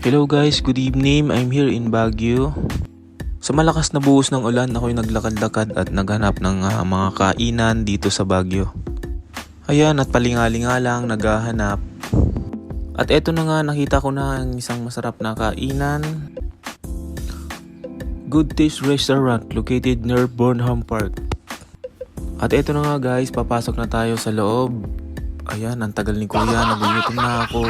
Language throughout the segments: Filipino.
Hello guys, good evening. I'm here in Baguio. Sa malakas na buhos ng ulan, ako'y naglakad-lakad at naghanap ng ah, mga kainan dito sa Baguio. Ayan, at palingalinga lang, naghahanap. At eto na nga, nakita ko na ang isang masarap na kainan. Good Taste Restaurant located near Burnham Park. At eto na nga guys, papasok na tayo sa loob. Ayan, ang tagal ni kuya, nagugutom na ako.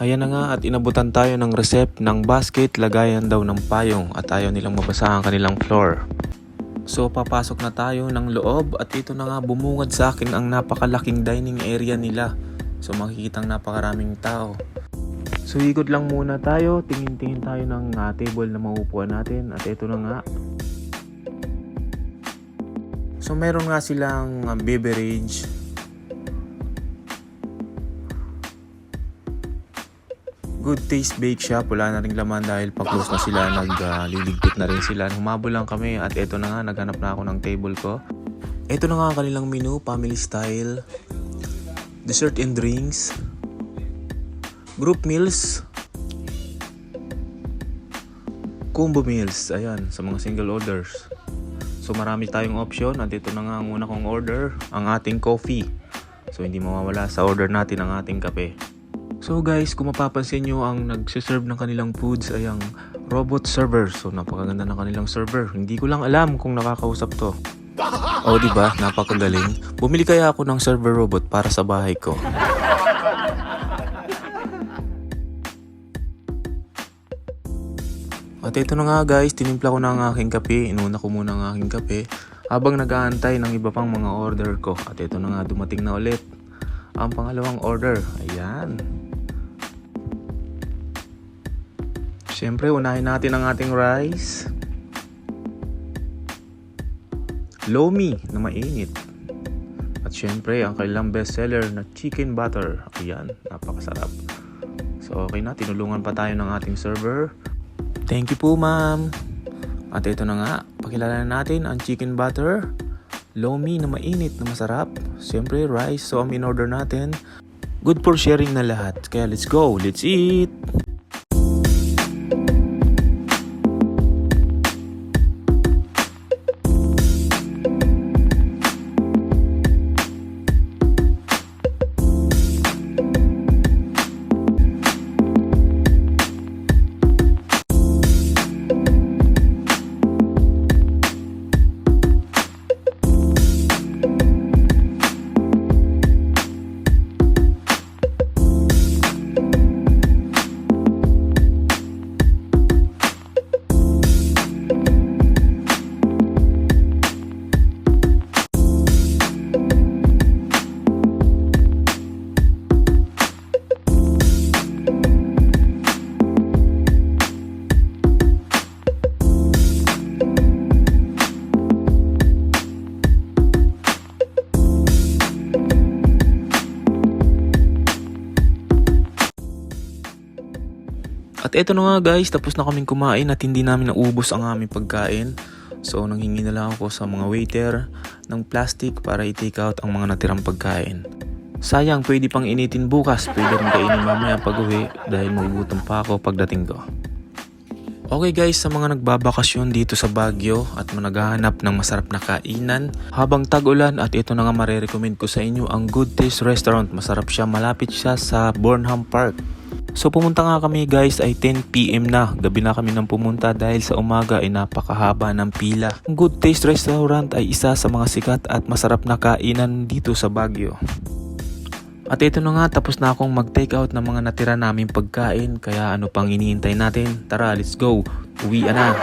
Ayan na nga at inabutan tayo ng recept ng basket lagayan daw ng payong at ayaw nilang mabasa ang kanilang floor. So papasok na tayo ng loob at ito na nga bumungad sa akin ang napakalaking dining area nila. So makikitang napakaraming tao. So ikot lang muna tayo, tingin-tingin tayo ng ah, table na mauupuan natin at ito na nga. So meron nga silang ah, beverage Good Taste Bake Shop, wala na rin laman dahil pa-close na sila, nagliligpit na rin sila. Humabol lang kami at eto na nga, naghanap na ako ng table ko. Eto na nga ang kanilang menu, family style, dessert and drinks, group meals, combo meals, ayan, sa mga single orders. So marami tayong option at ito na nga ang una kong order, ang ating coffee. So hindi mawawala sa order natin ang ating kape. So guys, kung mapapansin nyo, ang nagsiserve ng kanilang foods ay ang robot server. So napakaganda ng kanilang server. Hindi ko lang alam kung nakakausap to. Oh, di ba? Napakagaling. Bumili kaya ako ng server robot para sa bahay ko. At ito na nga guys, tinimpla ko na ang aking kape. Inuna ko muna ang aking kape habang nag-aantay ng iba pang mga order ko. At ito na nga, dumating na ulit ang pangalawang order. Ayan. Siyempre, unahin natin ang ating rice. Lomi na mainit. At syempre, ang kailang bestseller na chicken butter. Ayan, napakasarap. So, okay na. Tinulungan pa tayo ng ating server. Thank you po, ma'am. At ito na nga, pakilala na natin ang chicken butter. Lomi na mainit na masarap. Siyempre, rice. So, ang in-order natin. Good for sharing na lahat. Kaya let's go. Let's eat! At eto na nga guys, tapos na kaming kumain at hindi namin naubos ang aming pagkain. So nanghingi na lang ako sa mga waiter ng plastic para i-take out ang mga natirang pagkain. Sayang, pwede pang initin bukas, pwede rin kainin mamaya pag uwi dahil magugutom pa ako pagdating ko. Okay guys, sa mga nagbabakasyon dito sa Baguio at naghahanap ng masarap na kainan habang tag-ulan at ito na nga marerecommend ko sa inyo ang Good Taste Restaurant. Masarap siya, malapit siya sa Burnham Park. So pumunta nga kami guys ay 10pm na. Gabi na kami nang pumunta dahil sa umaga ay napakahaba ng pila. Good Taste Restaurant ay isa sa mga sikat at masarap na kainan dito sa Baguio. At ito na nga, tapos na akong mag-take out ng mga natira naming pagkain. Kaya ano pang iniintay natin? Tara, let's go. Uwi na.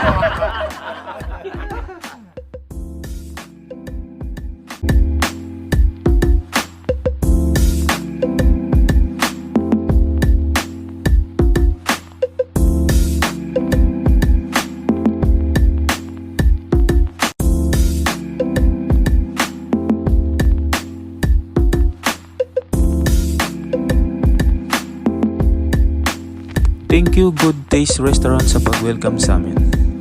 Thank you Good Taste Restaurant sa pag-welcome sa amin.